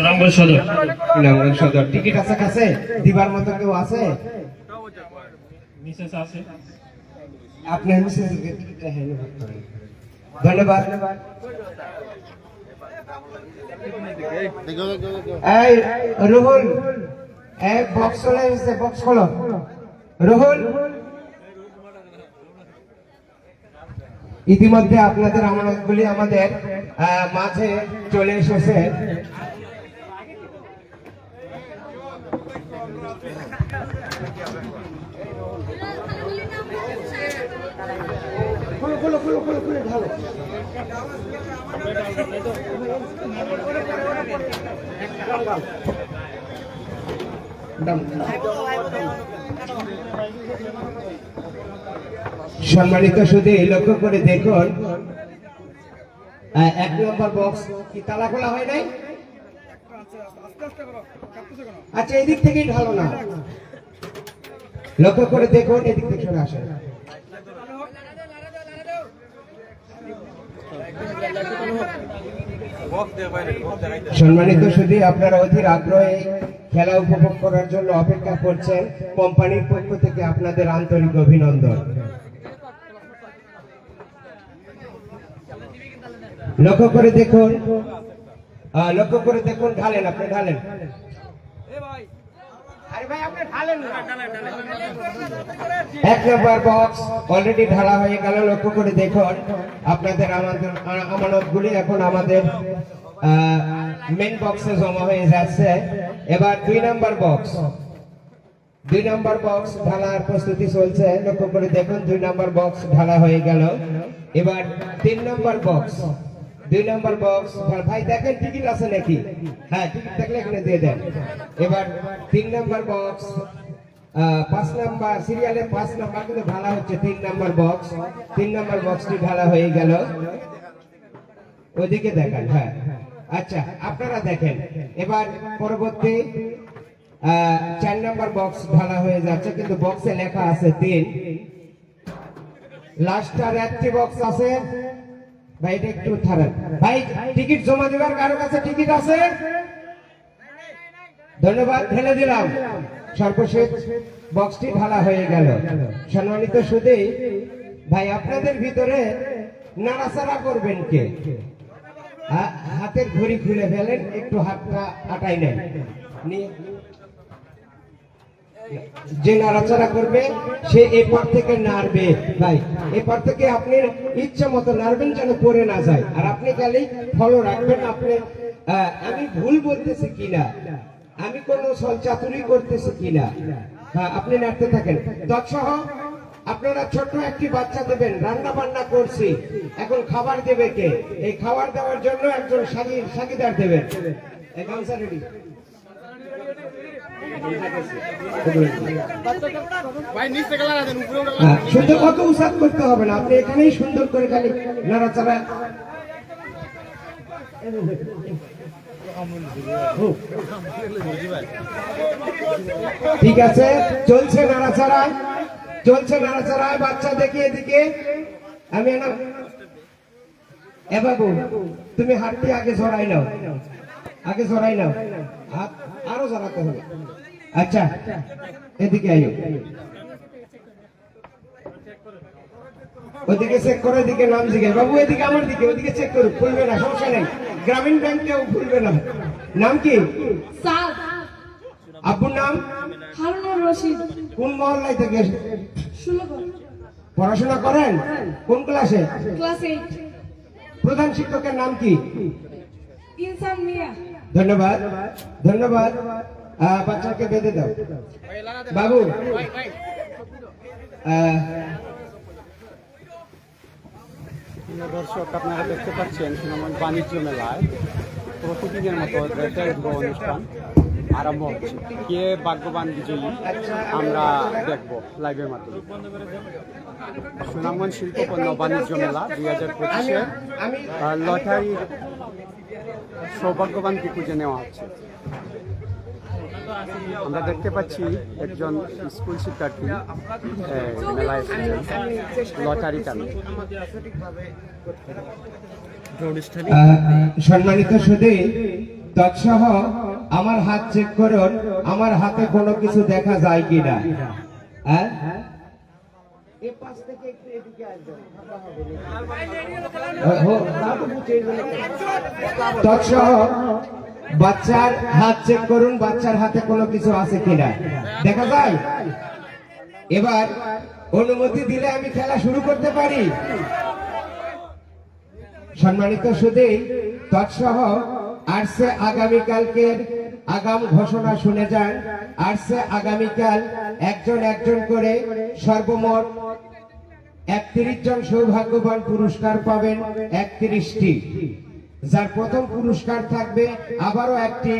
সুনামগঞ্জ সদর। সুনামগঞ্জ সদর। টিকিট আছে কাছে? দিবার মতো কেউ আছে? মিসেস আছে। আপনি টিকিটটা হ্যান্ড ওভার ধন্যবাদ। এই রুহুল এক বক্স চলে এসেছে বক্স খোলো। রুহুল। ইতিমধ্যে আপনাদের আমানতগুলি আমাদের মাঝে চলে এসেছে। খুলো খুলো খুলো খুলো খুলে ঢালো সম্মানিত শুধু লক্ষ্য করে দেখুন। এক নম্বর বক্স কি তালা খোলা হয় নাই? আচ্ছা এদিক থেকেই ঢালো না। লক্ষ্য করে দেখুন, এদিক থেকে সরে আসেন। সম্মানিত শুধু আপনারা অধীর আগ্রহে খেলা উপভোগ করার জন্য অপেক্ষা করছেন। কোম্পানির পক্ষ থেকে আপনাদের আন্তরিক অভিনন্দন। লক্ষ্য করে দেখুন লক্ষ্য করে দেখুন ঢালেন আপনি ঢালেন। এক নম্বর বক্স অলরেডি ঢালা হয়ে গেল লক্ষ্য করে দেখুন। আপনাদের আমাদের আমানত গুলি এখন আমাদের মেন বক্সে জমা হয়ে যাচ্ছে। এবার দুই নম্বর বক্স দুই নম্বর বক্স ঢালার প্রস্তুতি চলছে। লক্ষ্য করে দেখুন দুই নম্বর বক্স ঢালা হয়ে গেল। এবার তিন নম্বর বক্স দুই নম্বর বক্স ভাই দেখেন টিকিট আছে নাকি? হ্যাঁ টিকিট থাকলে এখানে দিয়ে দেন। এবার তিন নম্বর বক্স পাঁচ নাম্বার সিরিয়ালে পাঁচ নাম্বার, কিন্তু ঢালা হচ্ছে তিন নাম্বার বক্স তিন নাম্বার বক্সটি ঢালা হয়ে গেল। ওইদিকে দেখেন হ্যাঁ। আচ্ছা আপনারা দেখেন। এবার পরবর্তী চার নাম্বার বক্স ঢালা হয়ে যাচ্ছে, কিন্তু বক্সে লেখা আছে তিন। লাস্ট আর একটি বক্স আছে। ভাই এটা একটু থারেন ভাই টিকিট জমা দেওয়ার কারও কাছে টিকিট আছে? ধন্যবাদ, ঢেলে দিলাম। সর্বশেষ বক্সটি ঢালা হয়ে গেল। সম্মানিত সুদী, ভাই, আপনাদের ভিতরে নাড়াচাড়া করবেন কে? হাতের ঘড়ি খুলে ফেলেন, একটু হাতটা আটাই নেন। নিয়ে যে নাড়াচাড়া করবে, সে এপার থেকে নাড়বে। ভাই, এপার থেকে আপনি ইচ্ছা মতো নাড়বেন যেন পড়ে না যায়। আর আপনি খালি ফলো রাখবেন আপনি আমি ভুল বলতেছি কিনা? আমি কোন চাতুরি করতেছি কিনা? হ্যাঁ আপনি নাড়তে থাকেন। তৎসহ আপনারা ছোট একটি বাচ্চা দেবেন, রান্না বান্না করছি। এখন খাবার দেবে কে? এই খাবার দেওয়ার জন্য একজন সাগি সাগিদার দেবেন। রেডি হ্যাঁ, কত উসাদ করতে হবে না আপনি এখানেই সুন্দর করে খালি নাড়াচাড়া। ঠিক আছে চলছে নাড়াচাড়া চলছে নাড়াচাড়া বাচ্চা দেখি এদিকে। আমি এ বাবু তুমি হাতটি আগে জড়াই নাও। আগে জড়াই নাও। হাত আরও জড়াতে হবে। আচ্ছা এদিকে আইও। ওদিকে চেক করো এদিকে নাম জিজ্ঞেস। বাবু এদিকে আমার দিকে ওদিকে চেক করো খুলবে না সমস্যা নেই। গ্রামীণ ব্যাংকেও খুলবে না। নাম কি? সাদ। আব্বুর নাম? হারুনুর রশিদ। কোন মহল্লায় থেকে পড়াশোনা করেন? কোন ক্লাসে? ক্লাস প্রধান শিক্ষকের নাম কি? ইনসান মিয়া। ধন্যবাদ। ধন্যবাদ। বাচ্চাকে বেঁধে দাও। বাবু প্রিয় দর্শক, আপনারা দেখতে পাচ্ছেন সুনামগঞ্জ বাণিজ্য মেলায় প্রতিদিনের মতো অনুষ্ঠান আরম্ভ হচ্ছে। কে ভাগ্যবান বিজয়ী, আমরা দেখব লাইভের মাধ্যমে। সুনামগঞ্জ শিল্পপণ্য বাণিজ্য মেলা দুই হাজার পঁচিশে লটারির সৌভাগ্যবানকে খুঁজে নেওয়া হচ্ছে। আমরা দেখতে পাচ্ছি একজন স্কুল শিক্ষার্থী মেলায় এসেছেন লটারি টানে সম্মানিত সুদী তৎসহ আমার হাত চেক করুন আমার হাতে কোনো কিছু দেখা যায় কিনা হ্যাঁ এ পাশ থেকে একটু এদিকে আসবেন, ফাঁকা হবে না। হো, তা তো বুঝেই গেল। তৎসহ বাচ্চার হাত চেক করুন, বাচ্চার হাতে কোনো কিছু আছে কিনা। দেখা যায়? এবার অনুমতি দিলে আমি খেলা শুরু করতে পারি। সম্মানিত সুদী তৎসহ আর্টসে আগামীকালকের আগাম ঘোষণা শুনে যান। আর্টসে আগামীকাল একজন একজন করে সর্বমোট একত্রিশ জন সৌভাগ্যবান পুরস্কার পাবেন একত্রিশটি। যার প্রথম পুরস্কার থাকবে আবারও একটি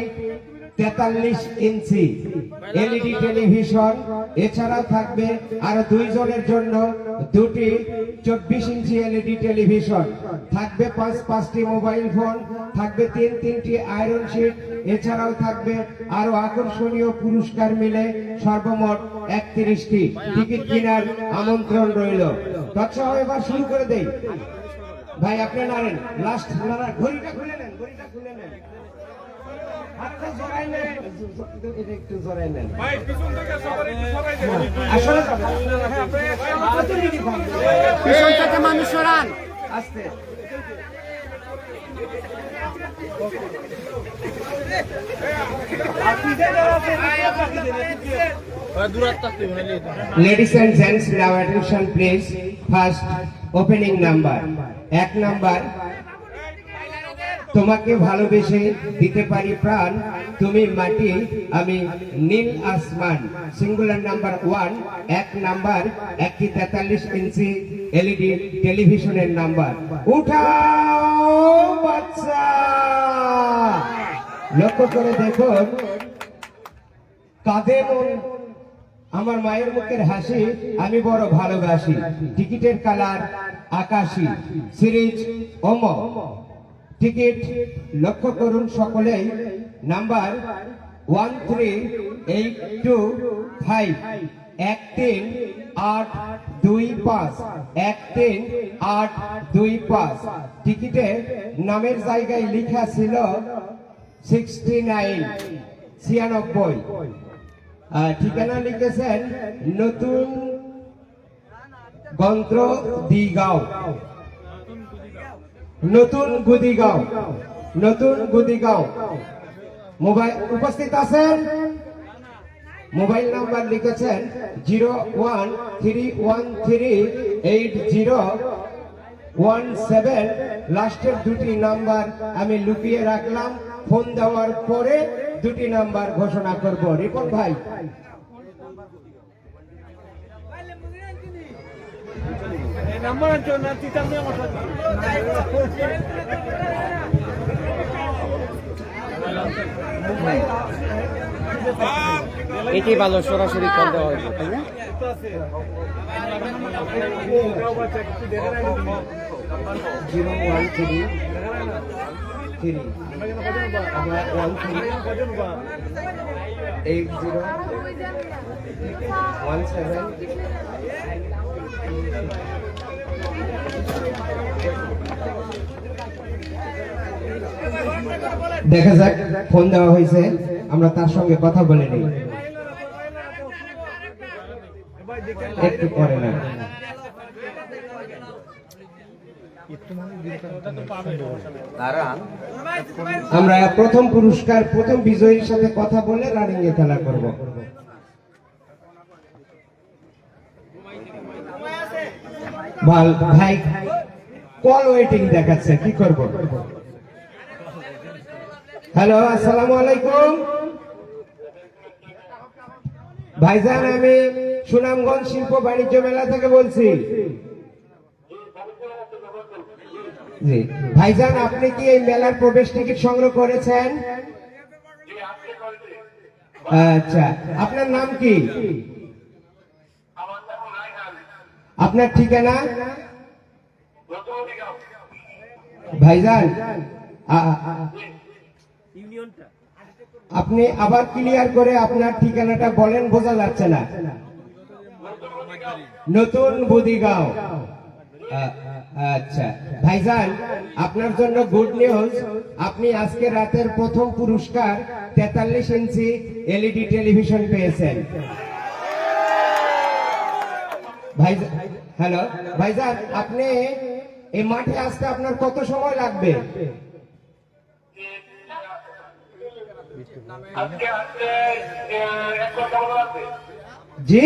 তেতাল্লিশ ইঞ্চি এলইডি টেলিভিশন। এছাড়াও থাকবে আরও দুইজনের জন্য দুটি চব্বিশ ইঞ্চি এলইডি টেলিভিশন। থাকবে পাঁচ, পাঁচটি মোবাইল ফোন, থাকবে তিন, তিনটি আয়রন শিট। এছাড়াও থাকবে আরও আকর্ষণীয় পুরস্কার মিলে সর্বমোট একত্রিশটি টিকিট কেনার আমন্ত্রণ রইল। তৎসহ এবার শুরু করে দেই। ভাই আপনি নাড়েন লাস্ট নাড়া ঘড়িটা খুলে নেন ঘড়িটা খুলে নেন মানুষ সরান আস্তে Ladies and gents, now attention please. First, opening number. এক নাম্বার। তোমাকে ভালোবেসে দিতে পারি প্রাণ। তুমি মাটি, আমি নীল আসমান। সিঙ্গুলার নাম্বার ওয়ান এক নাম্বার, একটি তেতাল্লিশ ইঞ্চি এলইডি টেলিভিশনের নাম্বার। উঠাও বাচ্চা! লক্ষ্য করে দেখুন। কাঁদে মন। আমার মায়ের মুখের হাসি, আমি বড় ভালোবাসি। টিকিটের কালার আকাশি সিরিজ ওম। টিকিট লক্ষ্য করুন সকলেই। Number one three eight two five, এক তিন আট দুই পাঁচ, এক তিন আট দুই পাঁচ। টিকিটে নামের জায়গায় লেখা ছিল সিক্সটি নাইন, ছিয়ানব্বই। ঠিকানা লিখেছেন নতুন গন্ত্র দিগাঁও। নতুন গুদিগাঁও। নতুন গুদিগাঁও। মোবাইল উপস্থিত আছেন? মোবাইল নাম্বার লিখেছেন zero one three one three eight zero one seven. লাস্টের দুটি নাম্বার আমি লুকিয়ে রাখলাম। ফোন দেওয়ার পরে দুটি নাম্বার ঘোষণা করব। রিপন ভাই। এটি ভালো, সরাসরি কল দেওয়া হয়েছে তাই না? Zero one three three one three eight zero one seven দেখা যাক, ফোন দেওয়া হয়েছে, আমরা তার সঙ্গে কথা বলে নিই। একটু না। আমরা প্রথম পুরস্কার, প্রথম বিজয়ীর সাথে কথা বলে রানিং এ খেলা করব। ভাই কল ওয়েটিং দেখাচ্ছে, কি করব? হ্যালো আসসালামু আলাইকুম। ভাইজান, আমি সুনামগঞ্জ শিল্প বাণিজ্য মেলা থেকে বলছি। জি, ভাইজান, আপনি কি এই মেলার প্রবেশ টিকিট সংগ্রহ করেছেন? আচ্ছা আপনার নাম কি? আপনার ঠিকানা? ভাইজান আপনি আবার ক্লিয়ার করে আপনার ঠিকানাটা বলেন বোঝা যাচ্ছে না। নতুন বুদিগাঁও। আচ্ছা। ভাইজান আপনার জন্য গুড নিউজ আপনি আজকে রাতের প্রথম পুরস্কার তেতাল্লিশ ইঞ্চি এলইডি টেলিভিশন পেয়েছেন। ভাই হ্যালো ভাইজান আপনি এই মাঠে আসতে আপনার কত সময় লাগবে? জি?